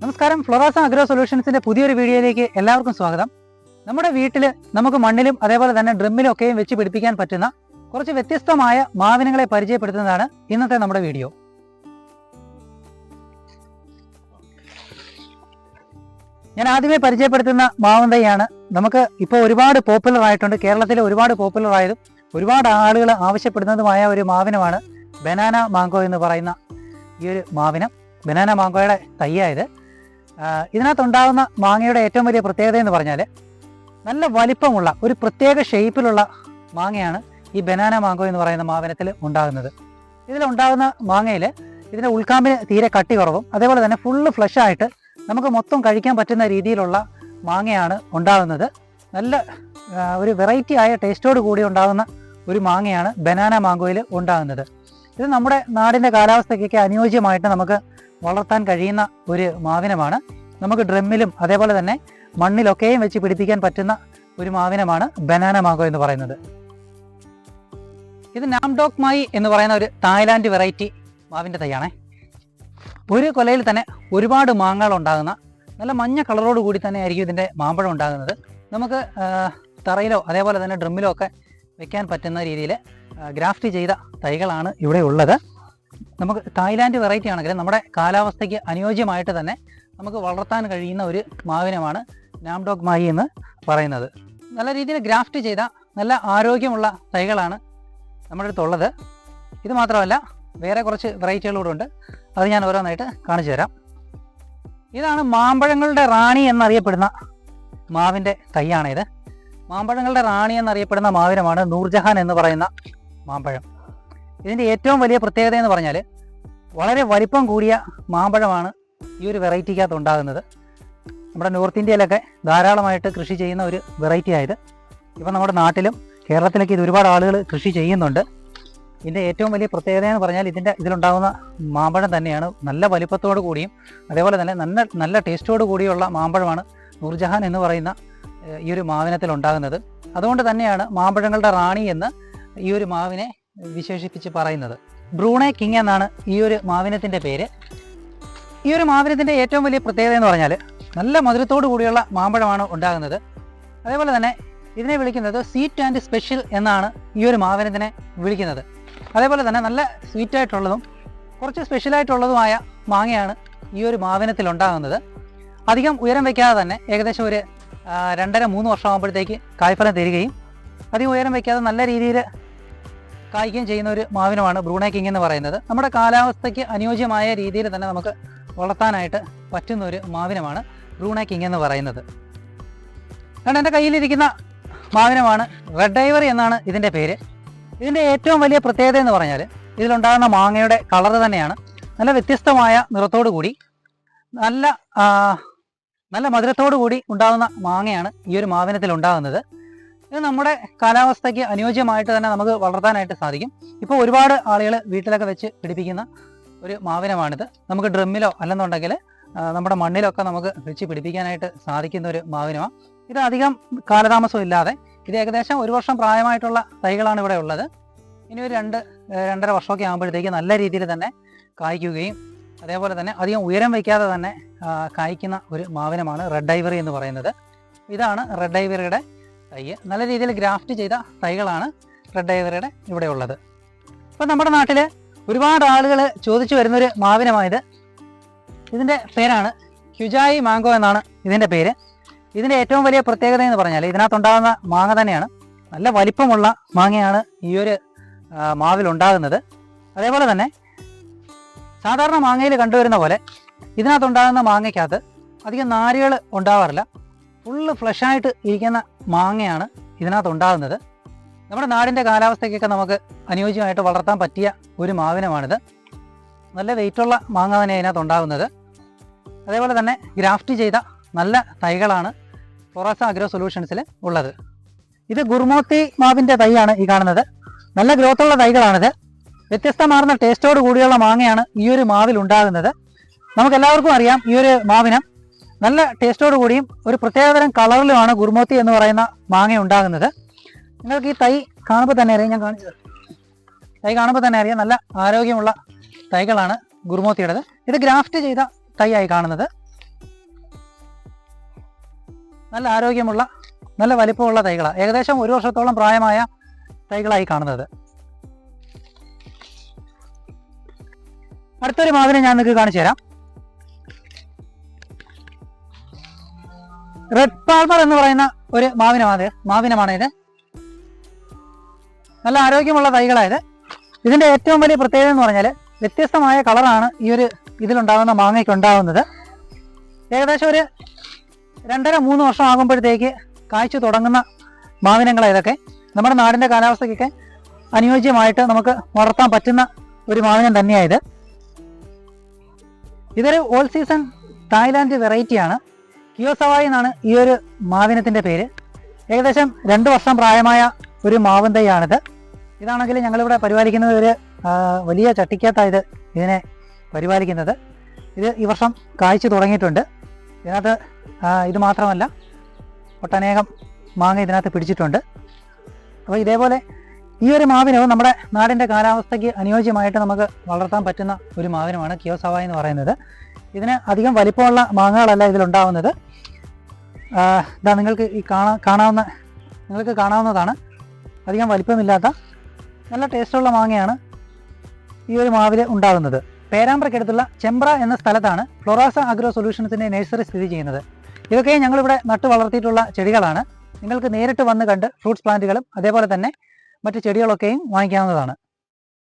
നമസ്കാരം. ഫ്ലോറാസ അഗ്രോ സൊല്യൂഷൻസിന്റെ പുതിയൊരു വീഡിയോയിലേക്ക് എല്ലാവർക്കും സ്വാഗതം. നമ്മുടെ വീട്ടിൽ നമുക്ക് മണ്ണിലും അതേപോലെ തന്നെ ഡ്രമ്മിലും ഒക്കെയും വെച്ച് പിടിപ്പിക്കാൻ പറ്റുന്ന കുറച്ച് വ്യത്യസ്തമായ മാവിനങ്ങളെ പരിചയപ്പെടുത്തുന്നതാണ് ഇന്നത്തെ നമ്മുടെ വീഡിയോ. ഞാൻ ആദ്യമേ പരിചയപ്പെടുത്തുന്ന മാവന്തയാണ് നമുക്ക് ഇപ്പോൾ ഒരുപാട് പോപ്പുലർ ആയിട്ടുണ്ട്. കേരളത്തിലെ ഒരുപാട് പോപ്പുലർ ആയതും ഒരുപാട് ആളുകൾ ആവശ്യപ്പെടുന്നതുമായ ഒരു മാവിനമാണ് ബനാന മാങ്കോ എന്ന് പറയുന്ന ഈ ഒരു മാവിനം ബനാന മാങ്കോയുടെ തയ്യായത് ഇതിനകത്തുണ്ടാകുന്ന മാങ്ങയുടെ ഏറ്റവും വലിയ പ്രത്യേകത എന്ന് പറഞ്ഞാൽ നല്ല വലിപ്പമുള്ള ഒരു പ്രത്യേക ഷേപ്പിലുള്ള മാങ്ങയാണ് ഈ ബനാന മാങ്കോ എന്ന് പറയുന്ന മാവിനത്തിൽ ഉണ്ടാകുന്നത്. ഇതിലുണ്ടാകുന്ന മാങ്ങയിൽ ഇതിന്റെ ഉൾക്കാമ്പിന് തീരെ കട്ടി കുറവും അതേപോലെ തന്നെ ഫുള്ള് ഫ്ലഷ് ആയിട്ട് നമുക്ക് മൊത്തം കഴിക്കാൻ പറ്റുന്ന രീതിയിലുള്ള മാങ്ങയാണ് ഉണ്ടാകുന്നത്. നല്ല ഒരു വെറൈറ്റി ആയ ടേസ്റ്റോട് കൂടി ഉണ്ടാകുന്ന ഒരു മാങ്ങയാണ് ബനാന മാങ്കോയിൽ ഉണ്ടാകുന്നത്. ഇത് നമ്മുടെ നാടിന്റെ കാലാവസ്ഥയ്ക്കൊക്കെ അനുയോജ്യമായിട്ട് നമുക്ക് വളർത്താൻ കഴിയുന്ന ഒരു മാവിനമാണ്. നമുക്ക് ഡ്രമ്മിലും അതേപോലെ തന്നെ മണ്ണിലൊക്കെയും വെച്ച് പിടിപ്പിക്കാൻ പറ്റുന്ന ഒരു മാവിനമാണ് ബനാന മാഗോ എന്ന് പറയുന്നത്. ഇത് നാംഡോക് മായി എന്ന് പറയുന്ന ഒരു തായ്ലാൻഡ് വെറൈറ്റി മാവിന്റെ തൈയാണേ. ഒരു കൊലയിൽ തന്നെ ഒരുപാട് മാങ്ങകൾ ഉണ്ടാകുന്ന നല്ല മഞ്ഞ കളറോട് കൂടി തന്നെ ആയിരിക്കും ഇതിന്റെ മാമ്പഴം ഉണ്ടാകുന്നത്. നമുക്ക് തറയിലോ അതേപോലെ തന്നെ ഡ്രമ്മിലോ ഒക്കെ വെക്കാൻ പറ്റുന്ന രീതിയിൽ ഗ്രാഫ്റ്റ് ചെയ്ത തൈകളാണ് ഇവിടെ ഉള്ളത്. നമുക്ക് തായ്ലാൻഡ് വെറൈറ്റി ആണെങ്കിൽ നമ്മുടെ കാലാവസ്ഥയ്ക്ക് അനുയോജ്യമായിട്ട് തന്നെ നമുക്ക് വളർത്താൻ കഴിയുന്ന ഒരു മാവിനമാണ് നാംഡോഗ് മായി എന്ന് പറയുന്നത്. നല്ല രീതിയിൽ ഗ്രാഫ്റ്റ് ചെയ്ത നല്ല ആരോഗ്യമുള്ള തൈകളാണ് നമ്മുടെ അടുത്തുള്ളത് ഇത് മാത്രമല്ല വേറെ കുറച്ച് വെറൈറ്റികളൂടെ ഉണ്ട്. അത് ഞാൻ ഓരോന്നായിട്ട് കാണിച്ചു തരാം. ഇതാണ് മാമ്പഴങ്ങളുടെ റാണി എന്നറിയപ്പെടുന്ന മാവിന്റെ തൈയാണിത്. മാമ്പഴങ്ങളുടെ റാണി എന്നറിയപ്പെടുന്ന മാവിനമാണ് നൂർജഹാൻ എന്ന് പറയുന്ന മാമ്പഴം. ഇതിന്റെ ഏറ്റവും വലിയ പ്രത്യേകത എന്ന് പറഞ്ഞാൽ വളരെ വലിപ്പം കൂടിയ മാമ്പഴമാണ് ഈ ഒരു വെറൈറ്റിക്കകത്ത് ഉണ്ടാകുന്നത്. നമ്മുടെ നോർത്ത് ഇന്ത്യയിലൊക്കെ ധാരാളമായിട്ട് കൃഷി ചെയ്യുന്ന ഒരു വെറൈറ്റി ആയത്. ഇപ്പം നമ്മുടെ നാട്ടിലും കേരളത്തിലൊക്കെ ഇത് ഒരുപാട് ആളുകൾ കൃഷി ചെയ്യുന്നുണ്ട്. ഇതിന്റെ ഏറ്റവും വലിയ പ്രത്യേകത എന്ന് പറഞ്ഞാൽ ഇതിന്റെ ഇതിലുണ്ടാകുന്ന മാമ്പഴം തന്നെയാണ്. നല്ല വലിപ്പത്തോടു കൂടിയും അതേപോലെ തന്നെ നല്ല നല്ല ടേസ്റ്റോടു കൂടിയുള്ള മാമ്പഴമാണ് നൂർജഹാൻ എന്ന് പറയുന്ന ഈ ഒരു മാവിനത്തിൽ ഉണ്ടാകുന്നത് അതുകൊണ്ട് തന്നെയാണ് മാമ്പഴങ്ങളുടെ റാണി എന്ന് ഈ ഒരു മാവിനെ വിശേഷിപ്പിച്ച് പറയുന്നത്. ബ്രൂണെ കിങ് എന്നാണ് ഈ ഒരു മാവിനത്തിന്റെ പേര്. ഈ ഒരു മാവിനത്തിന്റെ ഏറ്റവും വലിയ പ്രത്യേകത എന്ന് പറഞ്ഞാൽ നല്ല മധുരത്തോടു കൂടിയുള്ള മാമ്പഴമാണ് ഉണ്ടാകുന്നത്. അതേപോലെ തന്നെ ഇതിനെ വിളിക്കുന്നത് സ്വീറ്റ് ആൻഡ് സ്പെഷ്യൽ എന്നാണ് ഈ ഒരു മാവിനത്തിനെ വിളിക്കുന്നത്. അതേപോലെ തന്നെ നല്ല സ്വീറ്റായിട്ടുള്ളതും കുറച്ച് സ്പെഷ്യലായിട്ടുള്ളതുമായ മാങ്ങയാണ് ഈ ഒരു മാവിനത്തിൽ ഉണ്ടാകുന്നത്. അധികം ഉയരം വയ്ക്കാതെ തന്നെ ഏകദേശം ഒരു രണ്ടര മൂന്ന് വർഷമാകുമ്പോഴത്തേക്ക് കായ്ഫലം തരികയും അധികം ഉയരം വയ്ക്കാതെ നല്ല രീതിയിൽ കായ്ക്കുകയും ചെയ്യുന്ന ഒരു മാവിനമാണ് ബ്രൂണേ കിങ് എന്ന് പറയുന്നത്. നമ്മുടെ കാലാവസ്ഥയ്ക്ക് അനുയോജ്യമായ രീതിയിൽ തന്നെ നമുക്ക് വളർത്താനായിട്ട് പറ്റുന്ന ഒരു മാവിനമാണ് ബ്രൂണേ കിങ് എന്ന് പറയുന്നത്. കാരണം എന്റെ കയ്യിലിരിക്കുന്ന മാവിനമാണ് റെഡ് ഡൈവർ എന്നാണ് ഇതിന്റെ പേര്. ഇതിന്റെ ഏറ്റവും വലിയ പ്രത്യേകത എന്ന് പറഞ്ഞാൽ ഇതിലുണ്ടാകുന്ന മാങ്ങയുടെ കളർ തന്നെയാണ്. നല്ല വ്യത്യസ്തമായ നിറത്തോടു കൂടി നല്ല നല്ല മധുരത്തോടു കൂടി ഉണ്ടാകുന്ന മാങ്ങയാണ് ഈ ഒരു മാവിനത്തിൽ ഉണ്ടാകുന്നത്. ഇത് നമ്മുടെ കാലാവസ്ഥയ്ക്ക് അനുയോജ്യമായിട്ട് തന്നെ നമുക്ക് വളർത്താനായിട്ട് സാധിക്കും. ഇപ്പോൾ ഒരുപാട് ആളുകൾ വീട്ടിലൊക്കെ വെച്ച് പിടിപ്പിക്കുന്ന ഒരു മാവിനമാണിത്. നമുക്ക് ഡ്രമ്മിലോ അല്ലെന്നുണ്ടെങ്കിൽ നമ്മുടെ മണ്ണിലൊക്കെ നമുക്ക് വെച്ച് പിടിപ്പിക്കാനായിട്ട് സാധിക്കുന്ന ഒരു മാവിനമാണ് ഇത് അധികം കാലതാമസം ഇല്ലാതെ ഇത് ഏകദേശം ഒരു വർഷം പ്രായമായിട്ടുള്ള തൈകളാണ് ഇവിടെ ഉള്ളത്. ഇനി ഒരു രണ്ട് രണ്ടര വർഷമൊക്കെ ആകുമ്പോഴത്തേക്ക് നല്ല രീതിയിൽ തന്നെ കായ്ക്കുകയും അതേപോലെ തന്നെ അധികം ഉയരം വയ്ക്കാതെ തന്നെ കായ്ക്കുന്ന ഒരു മാവിനമാണ് റെഡ് ഐവറി എന്ന് പറയുന്നത്. ഇതാണ് റെഡ് ഐവറിയുടെ തൈ. നല്ല രീതിയിൽ ഗ്രാഫ്റ്റ് ചെയ്ത തൈകളാണ് റെഡ് ഐവറിയുടെ ഇവിടെ ഉള്ളത്. ഇപ്പം നമ്മുടെ നാട്ടിൽ ഒരുപാട് ആളുകൾ ചോദിച്ചു വരുന്നൊരു മാവിനമായത് ഇതിന്റെ പേരാണ് ക്യുജായി മാങ്കോ എന്നാണ് ഇതിന്റെ പേര്. ഇതിന്റെ ഏറ്റവും വലിയ പ്രത്യേകത എന്ന് പറഞ്ഞാൽ ഇതിനകത്തുണ്ടാകുന്ന മാങ്ങ തന്നെയാണ്. നല്ല വലിപ്പമുള്ള മാങ്ങയാണ് ഈ ഒരു മാവിൽ മാവിലുണ്ടാകുന്നത് അതേപോലെ തന്നെ സാധാരണ മാങ്ങയിൽ കണ്ടുവരുന്ന പോലെ ഇതിനകത്തുണ്ടാകുന്ന മാങ്ങയ്ക്കകത്ത് അധികം നാരുകൾ ഉണ്ടാവാറില്ല. ഫുള്ള് ഫ്ലഷായിട്ട് ഇരിക്കുന്ന മാങ്ങയാണ് ഇതിനകത്ത് ഉണ്ടാകുന്നത് നമ്മുടെ നാടിന്റെ കാലാവസ്ഥയ്ക്കൊക്കെ നമുക്ക് അനുയോജ്യമായിട്ട് വളർത്താൻ പറ്റിയ ഒരു മാവിനമാണിത്. നല്ല വെയിറ്റുള്ള മാങ്ങ തന്നെ ഇതിനകത്ത് ഉണ്ടാകുന്നത് അതേപോലെ തന്നെ ഗ്രാഫ്റ്റ് ചെയ്ത നല്ല തൈകളാണ് ഫൊറാസ അഗ്രോ സൊല്യൂഷൻസിൽ ഉള്ളത്. ഇത് ഗുർമോത്തി മാവിന്റെ തൈയാണ് ഈ കാണുന്നത്. നല്ല ഗ്രോത്തുള്ള തൈകളാണിത്. വ്യത്യസ്തമാർന്ന ടേസ്റ്റോട് കൂടിയുള്ള മാങ്ങയാണ് ഈ ഒരു മാവിൽ ഉണ്ടാകുന്നത്. നമുക്ക് എല്ലാവർക്കും അറിയാം ഈ ഒരു മാവിനം നല്ല ടേസ്റ്റോട് കൂടിയും ഒരു പ്രത്യേകതരം കളറിലുമാണ് ഗുർമോത്തി എന്ന് പറയുന്ന മാങ്ങ ഉണ്ടാകുന്നത്. നിങ്ങൾക്ക് ഈ തൈ കാണുമ്പോൾ തന്നെ അറിയാം ഞാൻ കാണിച്ചത് തൈ കാണുമ്പോൾ തന്നെ അറിയാം നല്ല ആരോഗ്യമുള്ള തൈകളാണ് ഗുർമോത്തിയുടേത്. ഇത് ഗ്രാഫ്റ്റ് ചെയ്ത തൈ ആയി കാണുന്നത്. നല്ല ആരോഗ്യമുള്ള നല്ല വലിപ്പമുള്ള തൈകളാണ്. ഏകദേശം ഒരു വർഷത്തോളം പ്രായമായ തൈകളായി കാണുന്നത്. അടുത്തൊരു മാവിനെ ഞാൻ നിങ്ങൾക്ക് കാണിച്ചു തരാം. റെഡ് പാൾമർ എന്ന് പറയുന്ന ഒരു മാവിനമാണ് മാവിനമാണ് ഇത് നല്ല ആരോഗ്യമുള്ള തൈകളായത്. ഇതിന്റെ ഏറ്റവും വലിയ പ്രത്യേകത എന്ന് പറഞ്ഞാൽ വ്യത്യസ്തമായ കളറാണ് ഈ ഒരു ഇതിലുണ്ടാകുന്ന മാങ്ങയ്ക്ക് ഉണ്ടാകുന്നത് ഏകദേശം ഒരു രണ്ടര മൂന്ന് വർഷം ആകുമ്പോഴത്തേക്ക് കായ്ച്ചു തുടങ്ങുന്ന മാവിനങ്ങളാണ് ഇതൊക്കെ. നമ്മുടെ നാടിന്റെ കാലാവസ്ഥയ്ക്കൊക്കെ അനുയോജ്യമായിട്ട് നമുക്ക് വളർത്താൻ പറ്റുന്ന ഒരു മാവിനം തന്നെയായത് ഇതൊരു ഓൾ സീസൺ തായ്ലാന്റ് വെറൈറ്റിയാണ് കിയോസവായി എന്നാണ് ഈ ഒരു മാവിനത്തിന്റെ പേര്. ഏകദേശം രണ്ട് വർഷം പ്രായമായ ഒരു മാവൻ തൈയാണിത് ഇതാണെങ്കിൽ ഞങ്ങളിവിടെ പരിപാലിക്കുന്നത് ഒരു വലിയ ചട്ടിക്കകത്തായത് ഇതിനെ പരിപാലിക്കുന്നത്. ഇത് ഈ വർഷം കായ്ച്ചു തുടങ്ങിയിട്ടുണ്ട്. ഇതിനകത്ത് ഇത് മാത്രമല്ല ഒട്ടനേകം മാങ്ങ ഇതിനകത്ത് പിടിച്ചിട്ടുണ്ട്. അപ്പോൾ ഇതേപോലെ ഈ ഒരു മാവിനവും നമ്മുടെ നാടിന്റെ കാലാവസ്ഥയ്ക്ക് അനുയോജ്യമായിട്ട് നമുക്ക് വളർത്താൻ പറ്റുന്ന ഒരു മാവിനുമാണ് കിയോസവായ എന്ന് പറയുന്നത്. ഇതിന് അധികം വലിപ്പമുള്ള മാങ്ങകളല്ല ഇതിലുണ്ടാവുന്നത്. ഇതാ നിങ്ങൾക്ക് ഈ കാണാ കാണാവുന്ന നിങ്ങൾക്ക് കാണാവുന്നതാണ്. അധികം വലിപ്പമില്ലാത്ത നല്ല ടേസ്റ്റുള്ള മാങ്ങയാണ് ഈ ഒരു മാവിൽ ഉണ്ടാകുന്നത് പേരാമ്പ്രയ്ക്കടുത്തുള്ള ചെമ്പ്ര എന്ന സ്ഥലത്താണ് ഫ്ലോറാസ അഗ്രോ സൊല്യൂഷൻസിന്റെ നഴ്സറി സ്ഥിതി ചെയ്യുന്നത്. ഇതൊക്കെ ഞങ്ങളിവിടെ നട്ടു വളർത്തിയിട്ടുള്ള ചെടികളാണ്. നിങ്ങൾക്ക് നേരിട്ട് വന്ന് കണ്ട് ഫ്രൂട്ട്സ് പ്ലാന്റുകളും അതേപോലെ തന്നെ മറ്റ് ചെടികളൊക്കെയും വാങ്ങിക്കാവുന്നതാണ്.